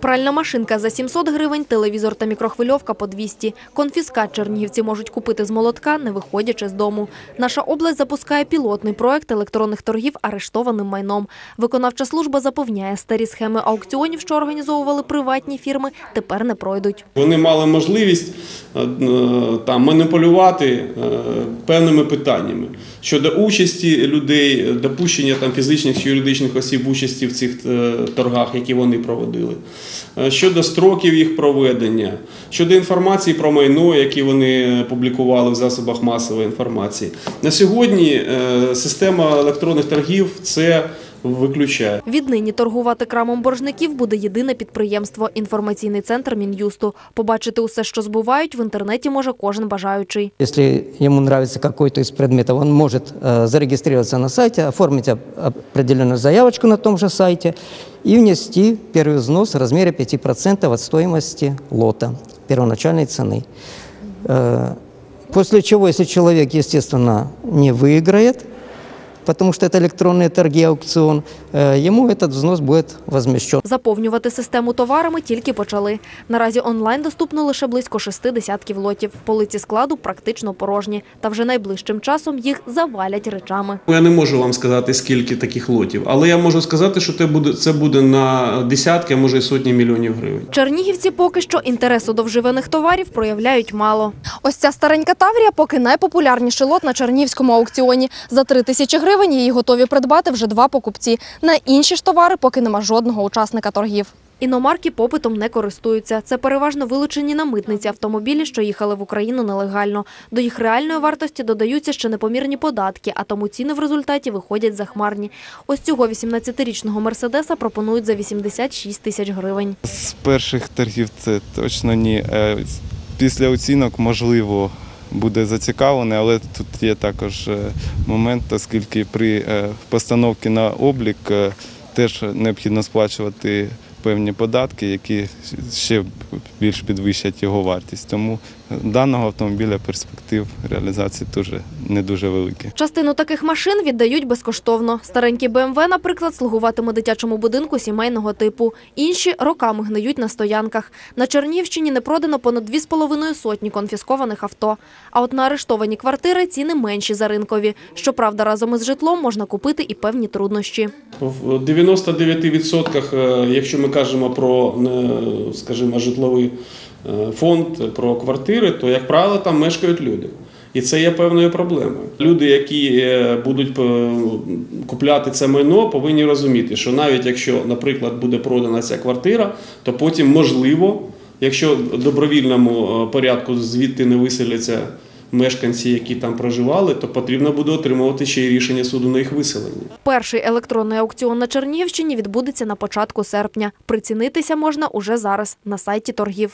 Пральна машинка за 700 гривень, телевізор та мікрохвильовка по 200. Конфіскат чернігівці можуть купити з молотка, не виходячи з дому. Наша область запускає пілотний проект електронних торгів арештованим майном. Виконавча служба запевняє, старі схеми аукціонів, що організовували приватні фірми, тепер не пройдуть. Вони мали можливість там маніпулювати е, певними питаннями щодо участі людей, допущення там фізичних чи юридичних осіб в участі в цих е, торгах, які вони проводили, е, щодо строків їх проведення, щодо інформації про майно, які вони публікували в засобах масової інформації. На сьогодні е, система електронних торгів це виключає. Віднині торгувати крамом боржників буде єдине підприємство – інформаційний центр Мін'юсту. Побачити усе, що збувають, в інтернеті може кожен бажаючий. Если ему нравится какой-то из предметов, он может э, зарегистрироваться на сайте, оформить оп- определенную заявочку на том же сайте и внести первый взнос в размере 5% от стоимости лота, первоначальной цены. Э, После чего, если человек, естественно, не выиграет, потому что это электронные торги, аукцион, э, ему этот взнос будет возмещен. Заповнювати систему товарами тільки почали. Наразі онлайн доступно лише близько шести десятків лотів. Полиці складу практично порожні. Та вже найближчим часом їх завалять речами. Я не можу вам сказати, скільки таких лотів, але я можу сказати, що це буде, це буде на десятки, а може й сотні мільйонів гривень. Чернігівці поки що інтересу до вживаних товарів проявляють мало. Ось ця старенька Таврія поки найпопулярніший лот на чернігівському аукціоні. За три тисячі гривень її готові придбати вже два покупці. На інші ж товари поки нема жодного учасника торгів. Іномарки попитом не користуються. Це переважно вилучені на митниці автомобілі, що їхали в Україну нелегально. До їх реальної вартості додаються ще непомірні податки, а тому ціни в результаті виходять захмарні. Ось цього 18-річного Мерседеса пропонують за 86 тисяч гривень. З перших торгів це точно ні. Е, Після оцінок можливо буде зацікавлений, але тут є також е, момент, оскільки при е, постановці на облік е, теж необхідно сплачувати певні податки, які ще більш підвищать його вартість. Тому даного автомобіля перспектив реалізації теж не дуже великі. Частину таких машин віддають безкоштовно. Старенький БМВ, наприклад, слугуватиме дитячому будинку сімейного типу. Інші роками гниють на стоянках. На Чернігівщині не продано понад 2,5 сотні конфіскованих авто. А от на арештовані квартири ціни менші за ринкові. Щоправда, разом із житлом можна купити і певні труднощі. В 99%, е, якщо ми кажемо про, е, скажімо, житловий е, фонд, про квартири, то, як правило, там мешкають люди. І це є певною проблемою. Люди, які е, будуть купляти це майно, повинні розуміти, що навіть якщо, наприклад, буде продана ця квартира, то потім можливо, якщо в добровільному порядку звідти не виселяться мешканці, які там проживали, то потрібно буде отримувати ще й рішення суду на їх виселення. Перший електронний аукціон на Чернігівщині відбудеться на початку серпня. Прицінитися можна уже зараз на сайті торгів.